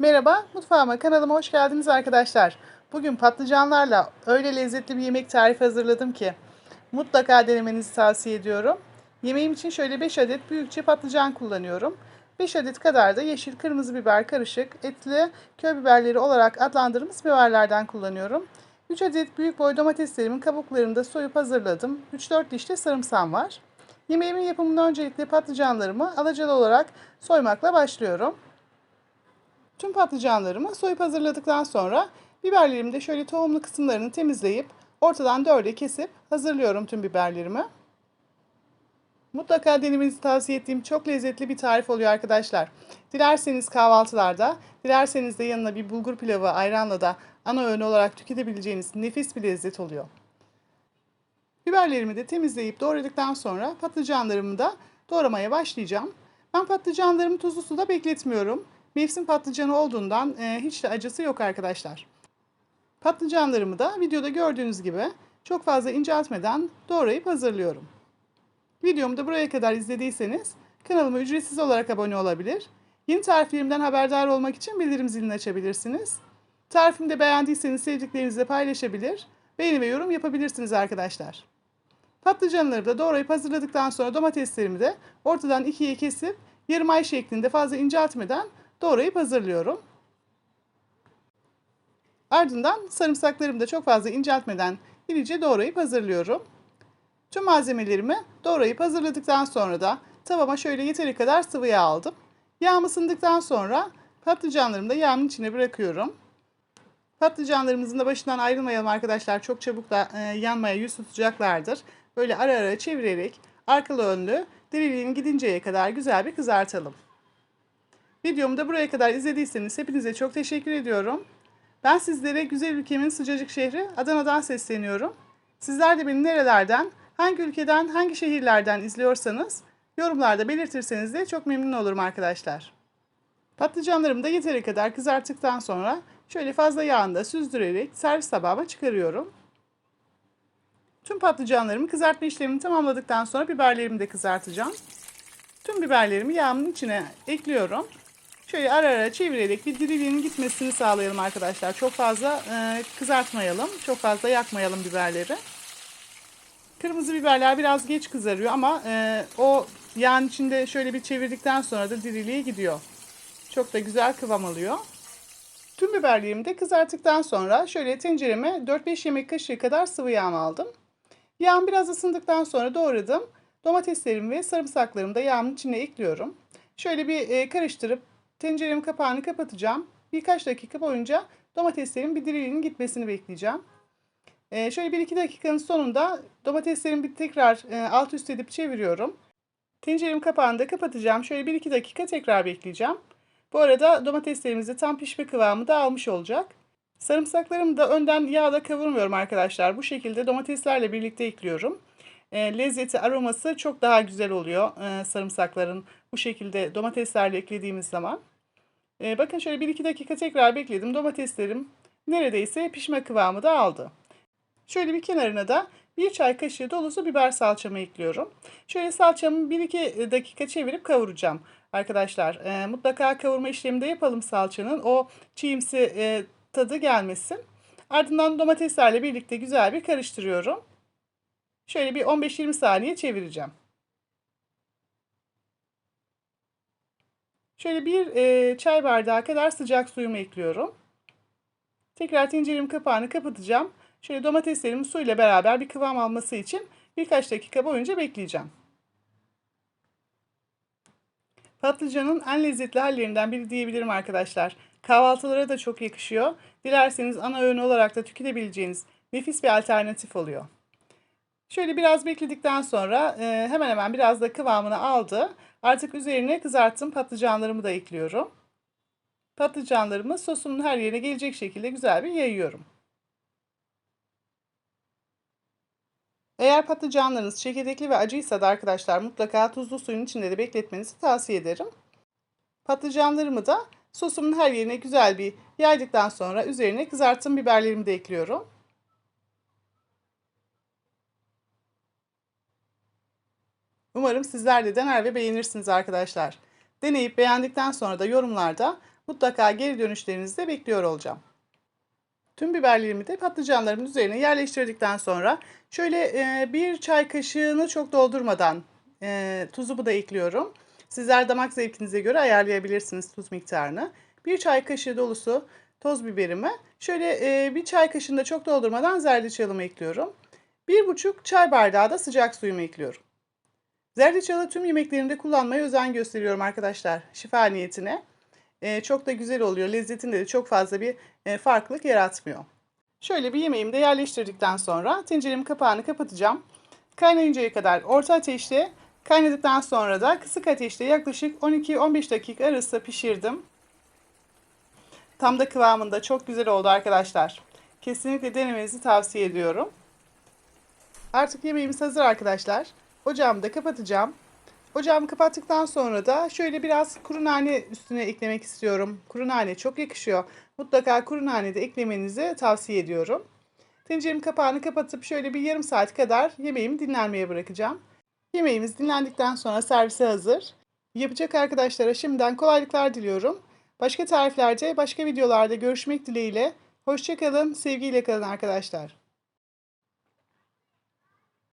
Merhaba, mutfağıma, kanalıma hoş geldiniz arkadaşlar. Bugün patlıcanlarla öyle lezzetli bir yemek tarifi hazırladım ki mutlaka denemenizi tavsiye ediyorum. Yemeğim için şöyle 5 adet büyükçe patlıcan kullanıyorum. 5 adet kadar da yeşil kırmızı biber karışık etli köy biberleri olarak adlandırdığımız biberlerden kullanıyorum. 3 adet büyük boy domateslerimin kabuklarını da soyup hazırladım. 3-4 diş de var. Yemeğimin yapımında öncelikle patlıcanlarımı alacalı olarak soymakla başlıyorum. Tüm patlıcanlarımı soyup hazırladıktan sonra biberlerimi de şöyle tohumlu kısımlarını temizleyip ortadan dörde kesip hazırlıyorum tüm biberlerimi. Mutlaka denemenizi tavsiye ettiğim çok lezzetli bir tarif oluyor arkadaşlar. Dilerseniz kahvaltılarda, dilerseniz de yanına bir bulgur pilavı ayranla da ana öğün olarak tüketebileceğiniz nefis bir lezzet oluyor. Biberlerimi de temizleyip doğradıktan sonra patlıcanlarımı da doğramaya başlayacağım. Ben patlıcanlarımı tuzlu suda bekletmiyorum. Mevsim patlıcanı olduğundan e, hiç de acısı yok arkadaşlar. Patlıcanlarımı da videoda gördüğünüz gibi çok fazla inceltmeden doğrayıp hazırlıyorum. Videomu da buraya kadar izlediyseniz kanalıma ücretsiz olarak abone olabilir. Yeni tariflerimden haberdar olmak için bildirim zilini açabilirsiniz. Tarifimi de beğendiyseniz sevdiklerinizle paylaşabilir, beğeni ve yorum yapabilirsiniz arkadaşlar. Patlıcanları da doğrayıp hazırladıktan sonra domateslerimi de ortadan ikiye kesip yarım ay şeklinde fazla inceltmeden doğrayıp hazırlıyorum. Ardından sarımsaklarımı da çok fazla inceltmeden irice doğrayıp hazırlıyorum. Tüm malzemelerimi doğrayıp hazırladıktan sonra da tavama şöyle yeteri kadar sıvı yağ aldım. Yağım ısındıktan sonra patlıcanlarımı da yağın içine bırakıyorum. Patlıcanlarımızın da başından ayrılmayalım arkadaşlar. Çok çabuk da e, yanmaya yüz tutacaklardır. Böyle ara ara çevirerek arkalı önlü diriliğin gidinceye kadar güzel bir kızartalım. Videomu da buraya kadar izlediyseniz hepinize çok teşekkür ediyorum. Ben sizlere güzel ülkemin sıcacık şehri Adana'dan sesleniyorum. Sizler de beni nerelerden, hangi ülkeden, hangi şehirlerden izliyorsanız yorumlarda belirtirseniz de çok memnun olurum arkadaşlar. Patlıcanlarımı da yeteri kadar kızarttıktan sonra şöyle fazla yağında süzdürerek servis tabağıma çıkarıyorum. Tüm patlıcanlarımı kızartma işlemini tamamladıktan sonra biberlerimi de kızartacağım. Tüm biberlerimi yağımın içine ekliyorum. Şöyle ara ara çevirerek bir diriliğinin gitmesini sağlayalım arkadaşlar. Çok fazla e, kızartmayalım. Çok fazla yakmayalım biberleri. Kırmızı biberler biraz geç kızarıyor ama e, o yağın içinde şöyle bir çevirdikten sonra da diriliğe gidiyor. Çok da güzel kıvam alıyor. Tüm biberlerimi de kızarttıktan sonra şöyle tencereme 4-5 yemek kaşığı kadar sıvı yağ aldım. Yağım biraz ısındıktan sonra doğradım. Domateslerimi ve sarımsaklarımı da yağın içine ekliyorum. Şöyle bir e, karıştırıp tenceremin kapağını kapatacağım. Birkaç dakika boyunca domateslerin bir diriliğinin gitmesini bekleyeceğim. E, şöyle 1-2 dakikanın sonunda domateslerimi bir tekrar e, alt üst edip çeviriyorum. Tenceremin kapağını da kapatacağım. Şöyle 1-2 dakika tekrar bekleyeceğim. Bu arada domateslerimiz de tam pişme kıvamı da almış olacak. Sarımsaklarımı da önden yağda kavurmuyorum arkadaşlar. Bu şekilde domateslerle birlikte ekliyorum. E, lezzeti, aroması çok daha güzel oluyor e, sarımsakların bu şekilde domateslerle eklediğimiz zaman. E, bakın şöyle 1-2 dakika tekrar bekledim. Domateslerim neredeyse pişme kıvamı da aldı. Şöyle bir kenarına da bir çay kaşığı dolusu biber salçamı ekliyorum. Şöyle salçamı 1-2 dakika çevirip kavuracağım. Arkadaşlar e, mutlaka kavurma işleminde yapalım salçanın. O çiğimsi e, tadı gelmesin. Ardından domateslerle birlikte güzel bir karıştırıyorum. Şöyle bir 15-20 saniye çevireceğim. Şöyle bir e, çay bardağı kadar sıcak suyumu ekliyorum. Tekrar tenceremin kapağını kapatacağım. Şöyle domateslerimin suyla beraber bir kıvam alması için birkaç dakika boyunca bekleyeceğim. Patlıcanın en lezzetli hallerinden biri diyebilirim arkadaşlar. Kahvaltılara da çok yakışıyor. Dilerseniz ana öğün olarak da tüketebileceğiniz nefis bir alternatif oluyor. Şöyle biraz bekledikten sonra e, hemen hemen biraz da kıvamını aldı. Artık üzerine kızarttığım patlıcanlarımı da ekliyorum. Patlıcanlarımı sosumun her yerine gelecek şekilde güzel bir yayıyorum. Eğer patlıcanlarınız çekirdekli ve acıysa da arkadaşlar mutlaka tuzlu suyun içinde de bekletmenizi tavsiye ederim. Patlıcanlarımı da sosumun her yerine güzel bir yaydıktan sonra üzerine kızarttığım biberlerimi de ekliyorum. Umarım sizler de dener ve beğenirsiniz arkadaşlar. Deneyip beğendikten sonra da yorumlarda Mutlaka geri dönüşlerinizi de bekliyor olacağım. Tüm biberlerimi de patlıcanlarımın üzerine yerleştirdikten sonra şöyle e, bir çay kaşığını çok doldurmadan e, tuzumu da ekliyorum. Sizler damak zevkinize göre ayarlayabilirsiniz tuz miktarını. Bir çay kaşığı dolusu toz biberimi şöyle e, bir çay kaşığında çok doldurmadan zerdeçalımı ekliyorum. Bir buçuk çay bardağı da sıcak suyumu ekliyorum. Zerdeçalı tüm yemeklerimde kullanmaya özen gösteriyorum arkadaşlar şifa niyetine. E, çok da güzel oluyor. Lezzetinde de çok fazla bir e, farklılık yaratmıyor. Şöyle bir yemeğimi de yerleştirdikten sonra tenceremin kapağını kapatacağım. Kaynayıncaya kadar orta ateşte kaynadıktan sonra da kısık ateşte yaklaşık 12-15 dakika arası pişirdim. Tam da kıvamında çok güzel oldu arkadaşlar. Kesinlikle denemenizi tavsiye ediyorum. Artık yemeğimiz hazır arkadaşlar. Ocağımı da kapatacağım. Ocağımı kapattıktan sonra da şöyle biraz kuru nane üstüne eklemek istiyorum. Kuru nane çok yakışıyor. Mutlaka kuru nane de eklemenizi tavsiye ediyorum. Tenceremin kapağını kapatıp şöyle bir yarım saat kadar yemeğimi dinlenmeye bırakacağım. Yemeğimiz dinlendikten sonra servise hazır. Yapacak arkadaşlara şimdiden kolaylıklar diliyorum. Başka tariflerde, başka videolarda görüşmek dileğiyle. Hoşçakalın, sevgiyle kalın arkadaşlar.